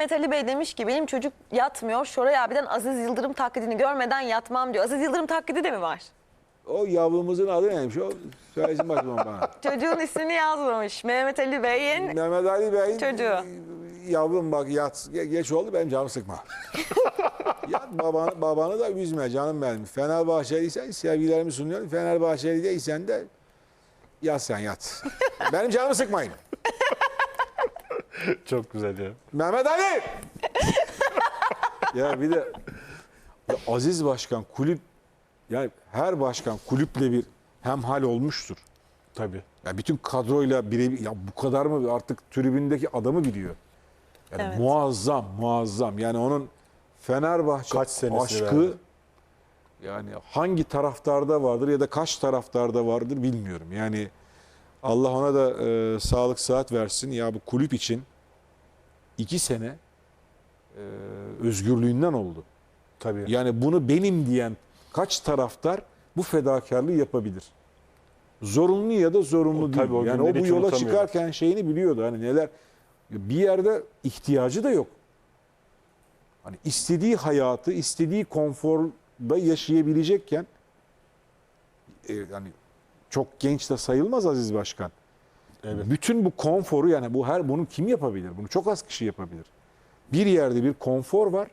Mehmet Ali Bey demiş ki benim çocuk yatmıyor. Şoray abiden Aziz Yıldırım taklidini görmeden yatmam diyor. Aziz Yıldırım taklidi de mi var? O yavrumuzun adı neymiş o? Söylesin bakayım bana. Çocuğun ismini yazmamış. Mehmet Ali Bey'in Mehmet Ali Bey. Çocuğu. Yavrum bak yat. Ge- Geç oldu benim canımı sıkma. yat babanı, babanı da üzme canım benim. Fenerbahçeliysen sevgilerimi sunuyorum. Fenerbahçeli değilsen de yat sen yat. benim canımı sıkmayın. Çok güzel ya. Mehmet Ali! ya bir de ya Aziz Başkan kulüp yani her başkan kulüple bir hemhal olmuştur. Tabii. Ya bütün kadroyla birebir ya bu kadar mı artık tribündeki adamı biliyor. Yani Evet. muazzam, muazzam. Yani onun Fenerbahçe Kaç aşkı verdi? yani hangi taraftarda vardır ya da kaç taraftarda vardır bilmiyorum. Yani Allah ona da e, sağlık saat versin. Ya bu kulüp için iki sene e, özgürlüğünden oldu. Tabii. Yani bunu benim diyen kaç taraftar bu fedakarlığı yapabilir? Zorunlu ya da zorunlu O değil. tabii o yani o bu yola çıkarken şeyini biliyordu. Hani neler bir yerde ihtiyacı da yok. Hani istediği hayatı, istediği konforda yaşayabilecekken e, yani çok genç de sayılmaz Aziz Başkan. Evet. Bütün bu konforu yani bu her bunu kim yapabilir? Bunu çok az kişi yapabilir. Bir yerde bir konfor var.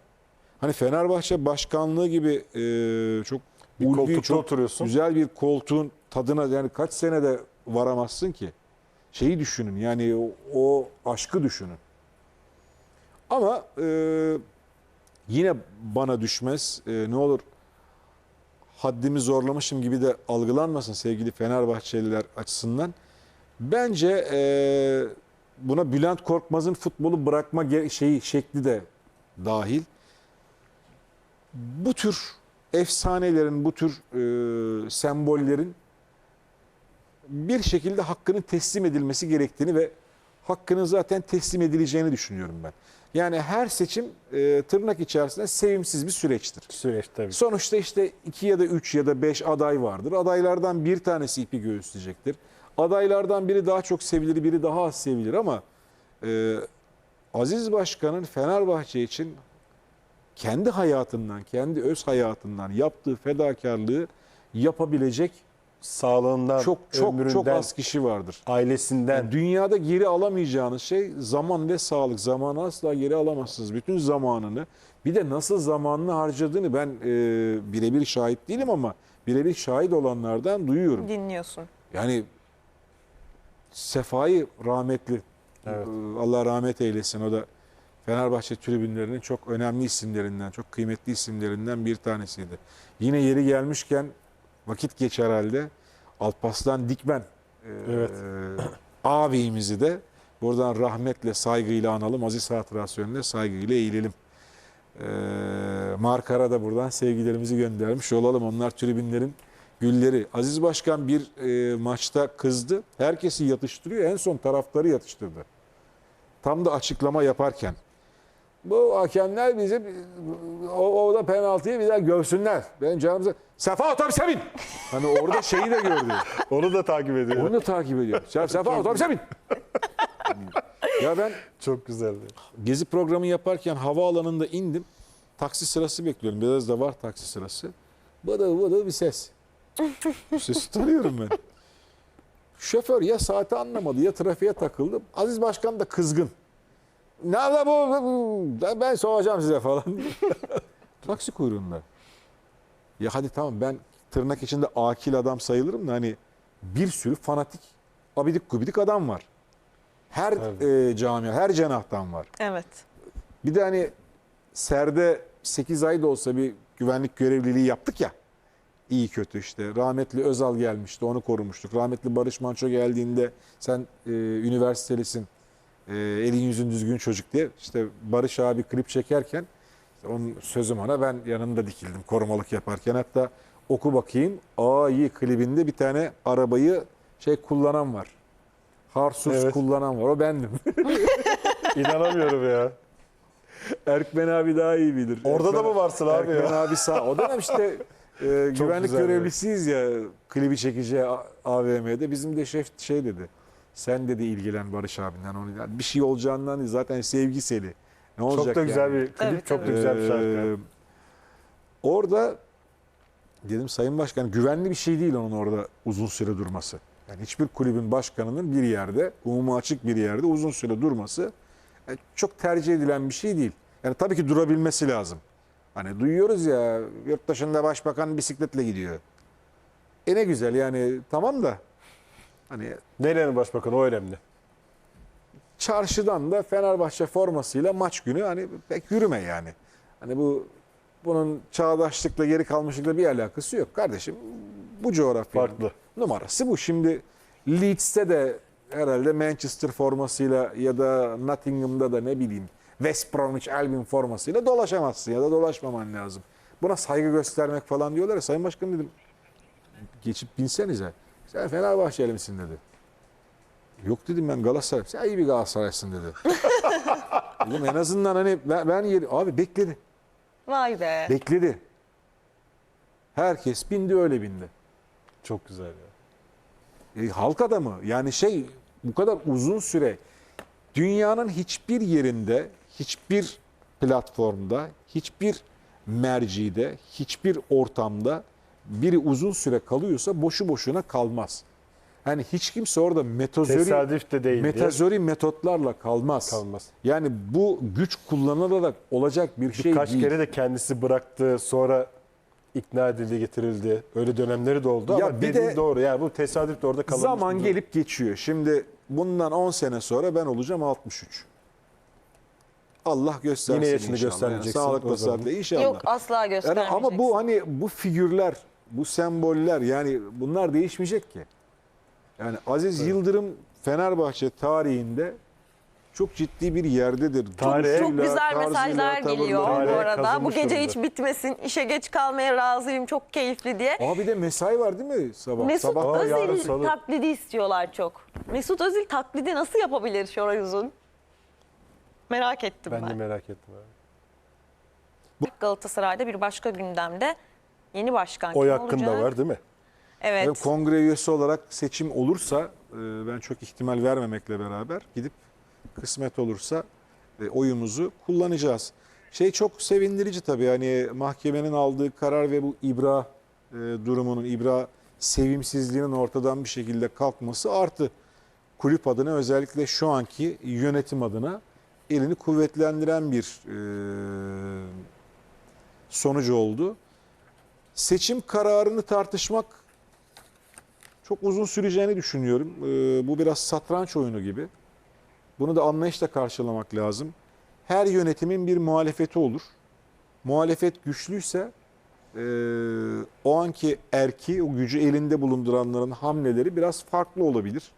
Hani Fenerbahçe başkanlığı gibi e, çok Bir ulvi, koltukta çok oturuyorsun. güzel bir koltuğun tadına yani kaç senede varamazsın ki? Şeyi düşünün yani o, o aşkı düşünün. Ama e, yine bana düşmez. E, ne olur haddimi zorlamışım gibi de algılanmasın sevgili Fenerbahçeliler açısından. Bence e, buna Bülent Korkmaz'ın futbolu bırakma şeyi şekli de dahil. Bu tür efsanelerin, bu tür e, sembollerin bir şekilde hakkının teslim edilmesi gerektiğini ve hakkının zaten teslim edileceğini düşünüyorum ben. Yani her seçim e, tırnak içerisinde sevimsiz bir süreçtir. Süreç tabii. Sonuçta işte iki ya da üç ya da beş aday vardır. Adaylardan bir tanesi ipi göğüsleyecektir. Adaylardan biri daha çok sevilir, biri daha az sevilir ama e, Aziz Başkan'ın Fenerbahçe için kendi hayatından, kendi öz hayatından yaptığı fedakarlığı yapabilecek Sağlığından, çok çok ömründen, çok az kişi vardır. ailesinden. Yani dünyada geri alamayacağınız şey zaman ve sağlık. Zamanı asla geri alamazsınız. Bütün zamanını bir de nasıl zamanını harcadığını ben e, birebir şahit değilim ama birebir şahit olanlardan duyuyorum. dinliyorsun. Yani Sefai rahmetli Evet. e, Allah rahmet eylesin o da Fenerbahçe tribünlerinin çok önemli isimlerinden, çok kıymetli isimlerinden bir tanesiydi. Yine yeri gelmişken vakit geç herhalde. Alpaslan Dikmen e, Evet. ağabeyimizi de buradan rahmetle, saygıyla analım. Aziz hatırası önünde saygıyla eğilelim. E, Markar'a da buradan sevgilerimizi göndermiş olalım. Onlar tribünlerin gülleri. Aziz Başkan bir e, maçta kızdı. Herkesi yatıştırıyor. En son taraftarı yatıştırdı. Tam da açıklama yaparken. Bu hakemler bizi o, o da penaltıyı bir daha görsünler. Benim canımıza Sefa otobüse bin. Hani orada şeyi de gördü. Onu da takip ediyor. Onu da takip ediyor. Sefa, Sefa otobüse bin. ya ben Çok güzeldi. gezi programı yaparken havaalanında indim. Taksi sırası bekliyorum. Biraz da var taksi sırası. Bıdı bıdı bir ses. Sesi tanıyorum ben. Şoför ya saati anlamadı ya trafiğe takıldı. Aziz Başkan da kızgın. Nerede bu? bu- Ben soracağım size falan. Taksi kuyruğunda. Ya hadi tamam ben tırnak içinde akil adam sayılırım da hani bir sürü fanatik abidik gubidik adam var. Her Tabii. e, camia, her cenahtan var. Evet. Bir de hani serde 8 ay da olsa bir güvenlik görevliliği yaptık ya. İyi kötü işte. Rahmetli Özal gelmişti onu korumuştuk. Rahmetli Barış Manço geldiğinde sen e, üniversitelisin. E, elin yüzün düzgün çocuk diye. İşte Barış abi klip çekerken onun sözüm ona ben yanında dikildim korumalık yaparken. Hatta oku bakayım. İyi klibinde bir tane arabayı şey kullanan var. Harsus Evet. kullanan var. O bendim. İnanamıyorum ya. Erkmen abi daha iyi bilir. Orada da Erkmen- mı varsın abi Erkmen ya? abi sağ. O dönem işte e, güvenlik güzel görevlisiyiz ya klibi çekeceği AVM'de. Bizim de şef şey dedi. Sen dedi ilgilen Barış abinden onu. Bir şey olacağından değil, zaten sevgi seli. Ne olacak Çok da güzel yani? bir klip, Tabii, çok tabii. da güzel bir şarkı. Ee, orada dedim Sayın Başkan güvenli bir şey değil onun orada uzun süre durması. Yani hiçbir kulübün başkanının bir yerde, umuma açık bir yerde uzun süre durması e, çok tercih edilen bir şey değil. Yani tabii ki durabilmesi lazım. Hani duyuyoruz ya yurt dışında başbakan bisikletle gidiyor. E ne güzel yani tamam da hani Nerenin başbakanı o önemli. çarşıdan da Fenerbahçe formasıyla maç günü hani pek yürüme yani. Hani bu bunun çağdaşlıkla geri kalmışlıkla bir alakası yok kardeşim. Bu coğrafyanın Farklı. numarası bu. Şimdi Leeds'te de herhalde Manchester formasıyla ya da Nottingham'da da ne bileyim West Bromwich Albion formasıyla dolaşamazsın ya da dolaşmaman lazım. Buna saygı göstermek falan diyorlar ya Sayın Başkan dedim geçip binsenize. Sen Fenerbahçeli misin dedi. Yok dedim ben Galatasaray. Sen iyi bir Galatasaraylısın dedi. dedim en azından hani ben, ben yeri... Abi bekledi. Vay be. Bekledi. Herkes bindi öyle bindi. Çok güzel ya. E, halk adamı yani şey bu kadar uzun süre dünyanın hiçbir yerinde, hiçbir platformda, hiçbir mercide, hiçbir ortamda biri uzun süre kalıyorsa boşu boşuna kalmaz. Yani hiç kimse orada metozori, Tesadüf de değil diye. metazori metotlarla kalmaz. Kalmaz. Yani bu güç kullanılarak olacak bir şey Birkaç değil. kere de kendisi bıraktı sonra ikna edildi getirildi. Öyle dönemleri de oldu Ya ama bir de- doğru. Yani bu tesadüf de orada kalmış. Zaman gelip geçiyor. Şimdi bundan 10 sene sonra ben olacağım 63. Allah göstersin Yine yaşını inşallah. göstermeyeceksin Yani o sağlıkla zaman. saatle inşallah. Yok asla Yani göstermeyeceksin. ama bu hani bu figürler, bu semboller yani bunlar değişmeyecek ki. Yani Aziz Yıldırım Fenerbahçe tarihinde çok ciddi bir yerdedir. Tarihe- Çok güzel mesajlar geliyor bu arada. Bu kazınmış gece durumda. hiç bitmesin. İşe geç kalmaya razıyım. Çok keyifli diye. Aa bir de mesai var değil mi sabah? Mesut sabah Aa, yarın Özil salı. taklidi istiyorlar çok. Mesut Özil taklidi nasıl yapabilir Şoray Uzun? Merak ettim ben. Ben de merak ettim. Abi. Galatasaray'da bir başka gündemde yeni başkan Oy kim hakkında olacak? var değil mi? Evet. Ve kongre üyesi olarak seçim olursa e, ben çok ihtimal vermemekle beraber gidip kısmet olursa e, oyumuzu kullanacağız. Şey çok sevindirici tabii hani mahkemenin aldığı karar ve bu ibra e, durumunun, ibra sevimsizliğinin ortadan bir şekilde kalkması artı kulüp adına özellikle şu anki yönetim adına elini kuvvetlendiren bir e, sonucu oldu. Seçim kararını tartışmak çok uzun süreceğini düşünüyorum. Ee, bu biraz satranç oyunu gibi. Bunu da anlayışla karşılamak lazım. Her yönetimin bir muhalefeti olur. Muhalefet güçlüyse e, o anki erki, o gücü elinde bulunduranların hamleleri biraz farklı olabilir.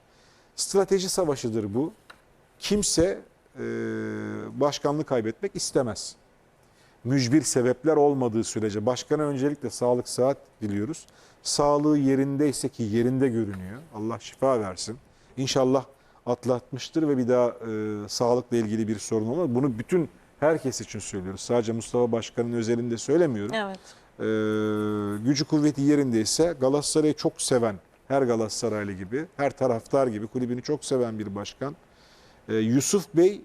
Strateji savaşıdır bu. Kimse e, başkanlığı kaybetmek istemez mücbir sebepler olmadığı sürece başkana öncelikle sağlık saat diliyoruz. Sağlığı yerindeyse ki yerinde görünüyor. Allah şifa versin. İnşallah atlatmıştır ve bir daha e, sağlıkla ilgili bir sorun olmaz. Bunu bütün herkes için söylüyoruz. Sadece Mustafa Başkan'ın özelinde söylemiyorum. Evet. E, gücü kuvveti yerindeyse Galatasaray'ı çok seven, her Galatasaraylı gibi, her taraftar gibi kulübünü çok seven bir başkan. E, Yusuf Bey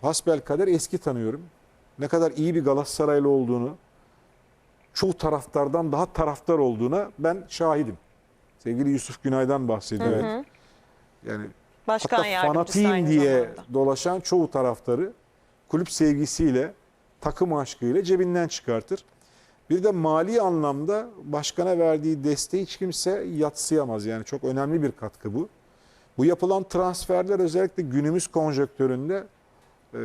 hasbel kader eski tanıyorum. Ne kadar iyi bir Galatasaraylı olduğunu, çoğu taraftardan daha taraftar olduğuna ben şahidim. Sevgili Yusuf Günay'dan bahsediyorum. Yani Başkan hatta fanatiyim diye zamanda. dolaşan çoğu taraftarı kulüp sevgisiyle, takım aşkıyla cebinden çıkartır. Bir de mali anlamda başkana verdiği desteği hiç kimse yatsıyamaz. Yani çok önemli bir katkı bu. Bu yapılan transferler özellikle günümüz konjonktöründe e,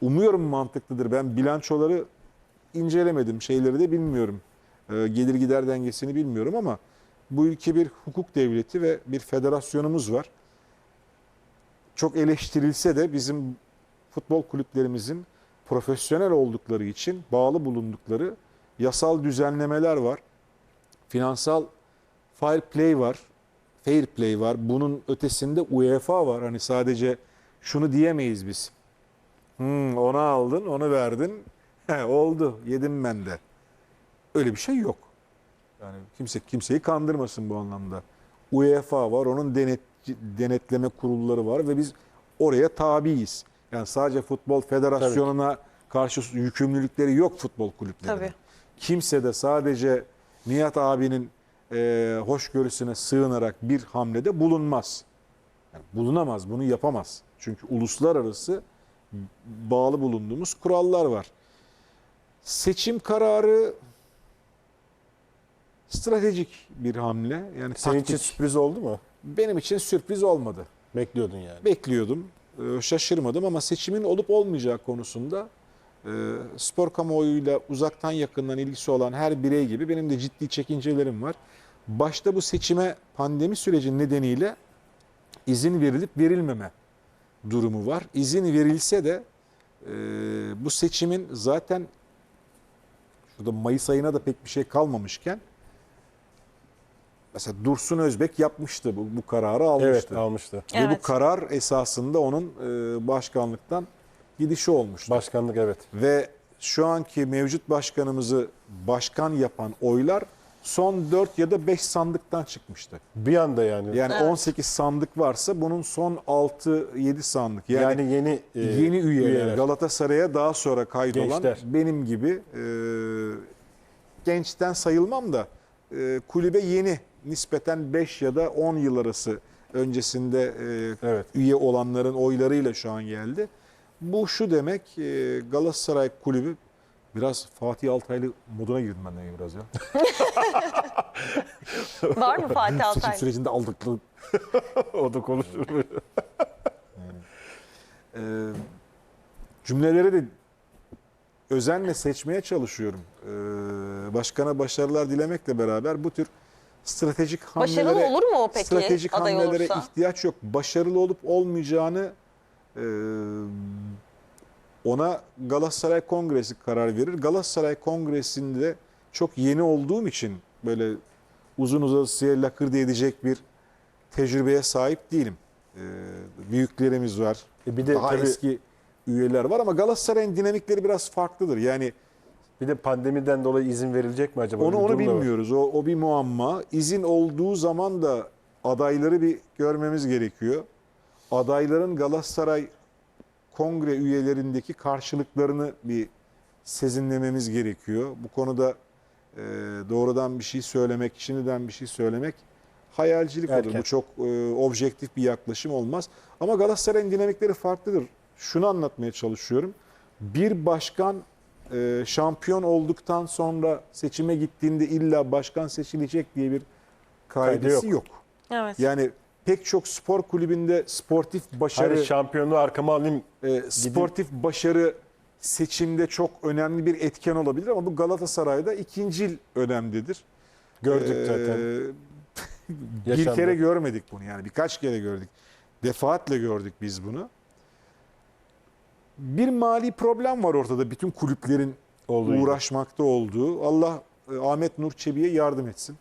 umuyorum mantıklıdır. Ben bilançoları incelemedim, şeyleri de bilmiyorum. E, gelir gider dengesini bilmiyorum ama bu ülke bir hukuk devleti ve bir federasyonumuz var. Çok eleştirilse de bizim futbol kulüplerimizin profesyonel oldukları için bağlı bulundukları yasal düzenlemeler var. Finansal fair play var. Fair play var. Bunun ötesinde UEFA var. Hani sadece şunu diyemeyiz biz. Hmm, onu aldın, onu verdin. He, oldu, yedim ben de. Öyle bir şey yok. Yani kimse kimseyi kandırmasın bu anlamda. UEFA var, onun denet, denetleme kurulları var ve biz oraya tabiiz. Yani sadece futbol federasyonuna karşı yükümlülükleri yok futbol kulüplerinin. Tabii. Kimse de sadece Nihat abinin e, hoşgörüsüne sığınarak bir hamlede bulunmaz. Yani bulunamaz, bunu yapamaz. Çünkü uluslararası bağlı bulunduğumuz kurallar var. Seçim kararı stratejik bir hamle. Yani Senin için taktik. sürpriz oldu mu? benim için sürpriz olmadı. Bekliyordun yani. Bekliyordum, e, şaşırmadım ama seçimin olup olmayacağı konusunda spor kamuoyuyla uzaktan yakından ilgisi olan her birey gibi benim de ciddi çekincelerim var. Başta bu seçime pandemi süreci nedeniyle izin verilip verilmeme durumu var. İzin verilse de e, bu seçimin zaten şurada Mayıs ayına da pek bir şey kalmamışken mesela Dursun Özbek yapmıştı bu, bu kararı almıştı. Evet almıştı. Ve bu karar esasında onun e, başkanlıktan gidişi olmuştu. Başkanlık evet. Ve şu anki mevcut başkanımızı başkan yapan oylar son 4 ya da 5 sandıktan çıkmıştı. Bir anda yani. Yani Evet. 18 sandık varsa bunun son 6-7 sandık. Yani, Yani, yeni e, yeni üyeler, Galatasaray'a daha sonra kaydolan Gençler. benim gibi e, gençten sayılmam da e, kulübe yeni nispeten 5 ya da 10 yıl arası öncesinde e, Evet. üye olanların oylarıyla şu an geldi. Bu şu demek e, Galatasaray kulübü biraz Fatih Altaylı moduna girdim ben de biraz ya. Var mı Fatih Seçim Altay? sürecinde aldıkları o da konuşur. e, cümleleri de özenle seçmeye çalışıyorum. E, başkana başarılar dilemekle beraber bu tür stratejik hamlelere Başarılı olur mu o peki stratejik aday hamlelere olursa? ihtiyaç yok. Başarılı olup olmayacağını ona Galatasaray Kongresi karar verir. Galatasaray Kongresi'nde çok yeni olduğum için böyle uzun uzasıya lakırdı edecek bir tecrübeye sahip değilim. E, büyüklerimiz var. E bir de daha tabii eski üyeler var ama Galatasaray'ın dinamikleri biraz farklıdır. Yani bir de pandemiden dolayı izin verilecek mi acaba? onu onu da var. bilmiyoruz. O, o bir muamma. İzin olduğu zaman da adayları bir görmemiz gerekiyor. Adayların Galatasaray kongre üyelerindeki karşılıklarını bir sezinlememiz gerekiyor. Bu konuda e, doğrudan bir şey söylemek, şimdiden bir şey söylemek hayalcilik olur. Erken. Bu çok e, objektif bir yaklaşım olmaz. Ama Galatasaray'ın dinamikleri farklıdır. Şunu anlatmaya çalışıyorum. Bir başkan e, şampiyon olduktan sonra seçime gittiğinde illa başkan seçilecek diye bir kaidesi yok. yok. Evet. Yani pek çok spor kulübünde sportif başarı Hani şampiyonluğu arkama alayım. e, sportif başarı seçimde çok önemli bir etken olabilir ama bu Galatasaray'da ikincil önemlidir. Gördük Ee, zaten. bir Yaşandı. kere görmedik bunu yani birkaç kere gördük. Defaatle gördük biz bunu. Bir mali problem var ortada bütün kulüplerin Olduğu uğraşmakta olduğu. Allah e, Ahmet Nur Çebi'ye yardım etsin.